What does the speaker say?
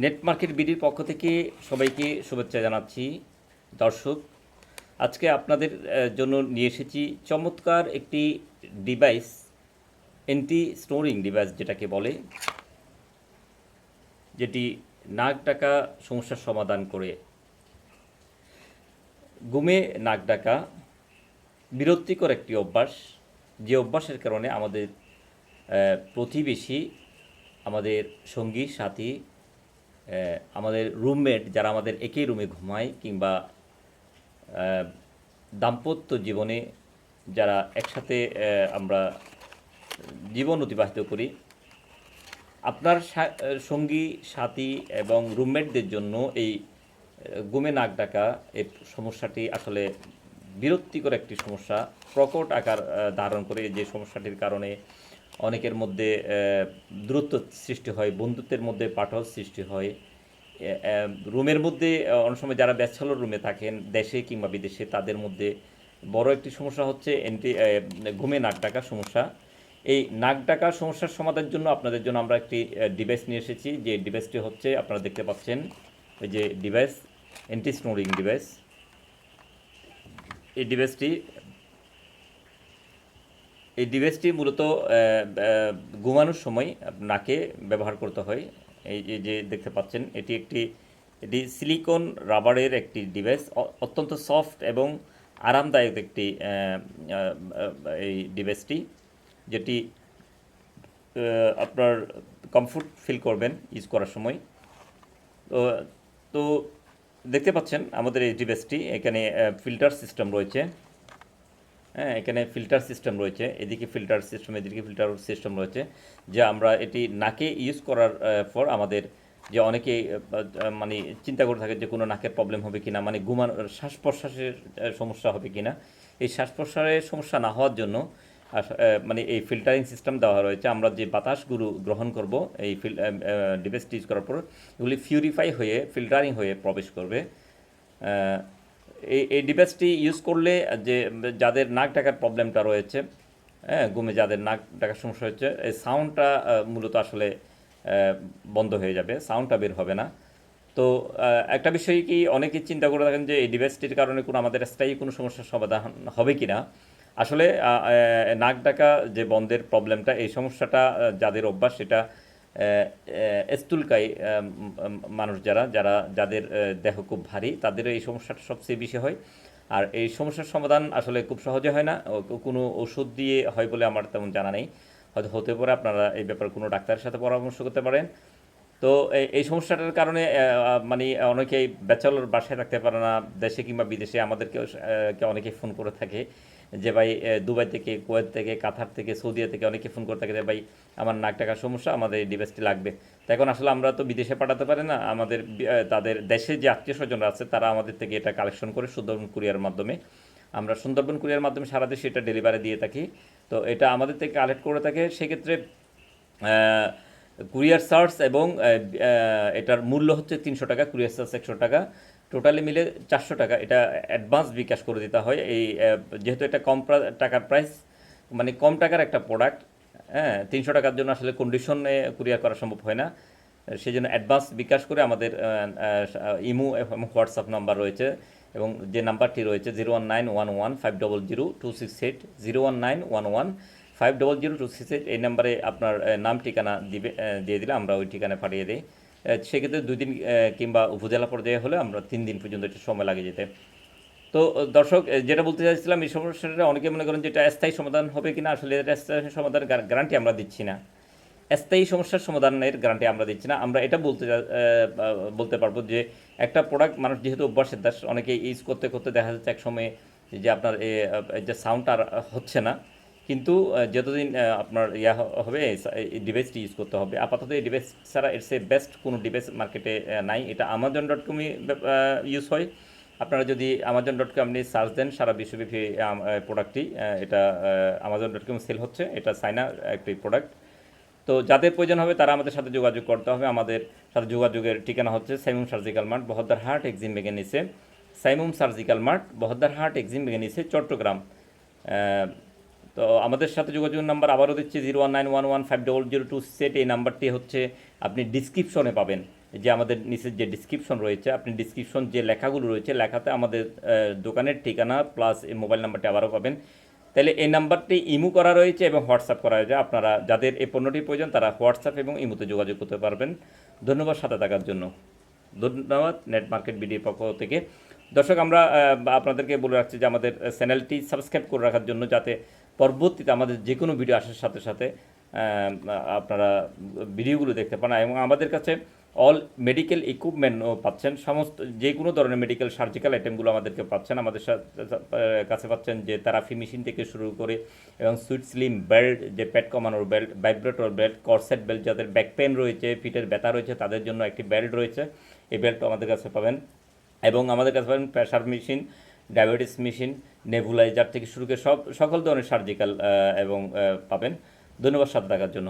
Net market বিডির পক্ষ থেকে সবাইকে শুভেচ্ছা জানাচ্ছি। দর্শক, আজকে আপনাদের জন্য নিয়ে এসেছি চমৎকার একটি ডিভাইস এন্টি স্টোরিং ডিভাইস যেটাকে বলে, যেটি নাক ডাকা সমস্যার সমাধান করে। ঘুমে নাক ডাকা বিরক্তিকর একটি অভ্যাস। যে অভ্যাসের কারণে আমাদের প্রতিবেশী, আমাদের সঙ্গী, সাথী আমাদের রুমমেট যারা আমাদের একই রুমে ঘুমায় কিংবা দাম্পত্য জীবনে যারা একসাথে আমরা জীবন অতিবাহিত করি, আপনার সঙ্গী, সাথী এবং রুমমেটদের জন্য এই গুমে নাক ডাকা এই সমস্যাটি আসলে বিরক্তিকর একটি সমস্যা, প্রকট আকার ধারণ করে যে সমস্যাটির কারণে অনেকের মধ্যে দূরত্ব সৃষ্টি হয়, বন্ধুত্বের মধ্যে পাঠক সৃষ্টি হয়। রুমের মধ্যে অনেক সময় যারা ব্যাচেলর রুমে থাকেন, দেশে কিংবা বিদেশে, তাদের মধ্যে বড় একটি সমস্যা হচ্ছে এন্টি ঘুমে নাক ডাকা সমস্যা। এই নাক ডাকা সমস্যার সমাধানের জন্য আপনাদের জন্য আমরা একটি ডিভাইস নিয়ে এসেছি। যে ডিভাইসটি হচ্ছে, আপনারা দেখতে পাচ্ছেন, এই যে ডিভাইস এন্টি স্নোরিং ডিভাইস। এই ডিভাইসটি এই ডিভাইসটি মূলত ঘুমানোর সময় নাকে ব্যবহার করতে হয়। এই যে দেখতে পাচ্ছেন, এটি একটি, এটি সিলিকন রাবারের একটি ডিভাইস। অত্যন্ত সফট এবং আরামদায়ক একটি এই ডিভাইসটি, যেটি আপনার কমফোর্ট ফিল করবেন ইউজ করার সময়। তো তো দেখতে পাচ্ছেন আমাদের এই ডিভাইসটি, এখানে ফিল্টার সিস্টেম রয়েছে। হ্যাঁ এখানে ফিল্টার সিস্টেম রয়েছে, এদিকে ফিল্টার সিস্টেম এদিকে ফিল্টার সিস্টেম রয়েছে, যে আমরা এটি নাকে ইউজ করার পর আমাদের যে অনেকে মানে চিন্তা করে থাকে যে কোনো নাকের প্রবলেম হবে কিনা মানে ঘুমানো, শ্বাস প্রশ্বাসের সমস্যা হবে কিনা। এই শ্বাস প্রশ্বাসের সমস্যা না হওয়ার জন্য মানে এই ফিল্টারিং সিস্টেম দেওয়া রয়েছে। আমরা যে বাতাসগুলো গ্রহণ করব, এই ফিল ডিভাইসটি ইউজ করার পর, এগুলি ফিউরিফাই হয়ে ফিল্টারিং হয়ে প্রবেশ করবে। এই এই ডিভাইসটি ইউজ করলে যে, যাদের নাক ডাকার প্রবলেমটা রয়েছে হ্যাঁ ঘুমে যাদের নাক ডাকার সমস্যা হচ্ছে, এই সাউন্ডটা মূলত আসলে বন্ধ হয়ে যাবে সাউন্ডটা বের হবে না। তো একটা বিষয় কি, অনেকে চিন্তা করে থাকেন যে, এই ডিভাইসটির কারণে কোনো আমাদের স্থায়ী কোনো সমস্যার সমাধান হবে কি না আসলে নাক ডাকা যে বন্ধের প্রবলেমটা এই সমস্যাটা যাদের অভ্যাস সেটা স্থূলকায় মানুষ যারা যারা, যাদের দেহ খুব ভারী, তাদের এই সমস্যাটা সবচেয়ে বেশি হয়। আর এই সমস্যার সমাধান আসলে খুব সহজে হয় না। কোনো ওষুধ দিয়ে হয় বলে আমার তেমন জানা নেই। হয়তো হতে পারে আপনারা এই ব্যাপারে কোনো ডাক্তারের সাথে পরামর্শ করতে পারেন। তো এই- সমস্যাটার কারণে মানে অনেকেই ব্যাচেলর বাসায় থাকতে পারে না। দেশে কিংবা বিদেশে আমাদেরকে অনেকে ফোন করে থাকে। যে ভাই দুবাই থেকে, কুয়েত থেকে, কাতার থেকে, সৌদিয়া থেকে অনেকে ফোন করে থাকে যে, ভাই, আমার নাক টাকার সমস্যা, আমাদের এই ডিভাইসটি লাগবে। তো এখন আসলে আমরা তো বিদেশে পাঠাতে পারি না, আমাদের তাদের দেশে যে আত্মীয় স্বজনরা আছে, তারা আমাদের থেকে এটা কালেকশন করে সুন্দরবন কুরিয়ার মাধ্যমে, আমরা সুন্দরবন কুরিয়ার মাধ্যমে সারা দেশে এটা ডেলিভারি দিয়ে থাকি। তো এটা আমাদের থেকে কালেক্ট করে থাকে। সেক্ষেত্রে কুরিয়ার চার্জ এবং এটার মূল্য হচ্ছে তিনশো টাকা, কুরিয়ার চার্জ একশো টাকা। টোটালি মিলে চারশো টাকা। এটা অ্যাডভান্স বিকাশ করে দিতে হয়। এই যেহেতু এটা কম টাকার প্রাইস মানে কম টাকার একটা প্রোডাক্ট হ্যাঁ তিনশো টাকার জন্য আসলে কন্ডিশনে কুরিয়ার করা সম্ভব হয় না। সেই জন্য অ্যাডভান্স বিকাশ করে আমাদের ইমো এবং হোয়াটসঅ্যাপ নাম্বার রয়েছে এবং যে নাম্বারটি রয়েছে zero one nine one one five double zero two six eight zero one nine one one five double zero two six eight এই নাম্বারে আপনার নাম ঠিকানা দিবে দিয়ে দিলে আমরা ওই ঠিকানা পাঠিয়ে দিই। সেক্ষেত্রে দুই দিন কিংবা উপজেলা পর্যায়ে হলে আমরা তিন দিন পর্যন্ত একটু সময় লাগে যেতে। তো, দর্শক যেটা বলতে চাইছিলাম, এই সমস্যাটা অনেকে মনে করেন যে এটা স্থায়ী সমাধান হবে কিনা, আসলে এটা স্থায়ী সমাধান গ্যারান্টি আমরা দিচ্ছি না। স্থায়ী সমস্যার সমাধানের গ্যারান্টি আমরা দিচ্ছি না। আমরা এটা বলতে বলতে পারব যে একটা প্রোডাক্ট মানুষ যেহেতু অভ্যাসের দাস, অনেকে ইউজ করতে করতে দেখা যাচ্ছে এক সময় যে আপনার যে সাউন্ডটা আর হচ্ছে না। কিন্তু যতদিন আপনার ইয়া হবে এই ডিভাইসটি ইউজ করতে হবে, আপাতত এই ডিভাইস ছাড়া এর সে বেস্ট কোনো ডিভাইস মার্কেটে নাই। এটা আমাজন ডট কমই ইউজ হয়। আপনারা যদি আমাজন ডট কম আপনি সার্চ দেন, সারা বিশ্বব্যাপী প্রোডাক্টটি এটা আমাজন ডট কম সেল হচ্ছে। এটা চাইনা একটি প্রোডাক্ট তো যাদের প্রয়োজন হবে, তারা আমাদের সাথে যোগাযোগ করতে হবে। আমাদের সাথে যোগাযোগের ঠিকানা হচ্ছে Saimum surgical mart Bahaddar Hat Exim মেগানিসে Saimum surgical mart Bahaddar Hat Exim মেগানিসে Chittagong. তো আমাদের সাথে যোগাযোগ নাম্বার আবারও দিচ্ছি zero one nine one one five double zero two set. এই নাম্বারটি হচ্ছে আপনি ডিসক্রিপশনে পাবেন যে আমাদের নিচের যে ডিসক্রিপশন রয়েছে, আপনি ডিসক্রিপশন যে লেখাগুলো রয়েছে, লেখাতে আমাদের দোকানের ঠিকানা প্লাস এই মোবাইল নাম্বারটি আবারও পাবেন। তাহলে এই নাম্বারটি ইমু করা রয়েছে এবং হোয়াটসঅ্যাপ করা হয়েছে আপনারা যাদের এই পণ্যটি প্রয়োজন তারা হোয়াটসঅ্যাপ এবং ইমোতে যোগাযোগ করতে পারবেন। ধন্যবাদ সাথে থাকার জন্য। ধন্যবাদ নেট মার্কেট বিডির পক্ষ থেকে। দর্শক, আমরা আপনাদেরকে বলে রাখছি যে আমাদের চ্যানেলটি সাবস্ক্রাইব করে রাখার জন্য যাতে পরবর্তীতে আমাদের যে কোনো ভিডিও আসার সাথে সাথে আপনারা ভিডিওগুলো দেখতে পান এবং আমাদের কাছে অল মেডিকেল ইকুইপমেন্টও পাচ্ছেন। সমস্ত, যে কোনো ধরনের মেডিকেল সার্জিক্যাল আইটেমগুলো আমাদেরকে পাচ্ছেন। আমাদের কাছে পাচ্ছেন যে থেরাপি মেশিন থেকে শুরু করে এবং সুইট স্লিম বেল্ট যে পেট কমানোর belt vibrator belt corset belt যাদের ব্যাক পেন রয়েছে পিঠের ব্যথা রয়েছে, তাদের জন্য একটি বেল্ট রয়েছে। এই বেল্টও আমাদের কাছে পাবেন এবং আমাদের কাছে পাবেন pressure machine diabetes machine, nebuliser থেকে শুরু করে সব, সকল ধরনের সার্জিক্যাল এবং পাবেন। ধন্যবাদ সাথে থাকার জন্য।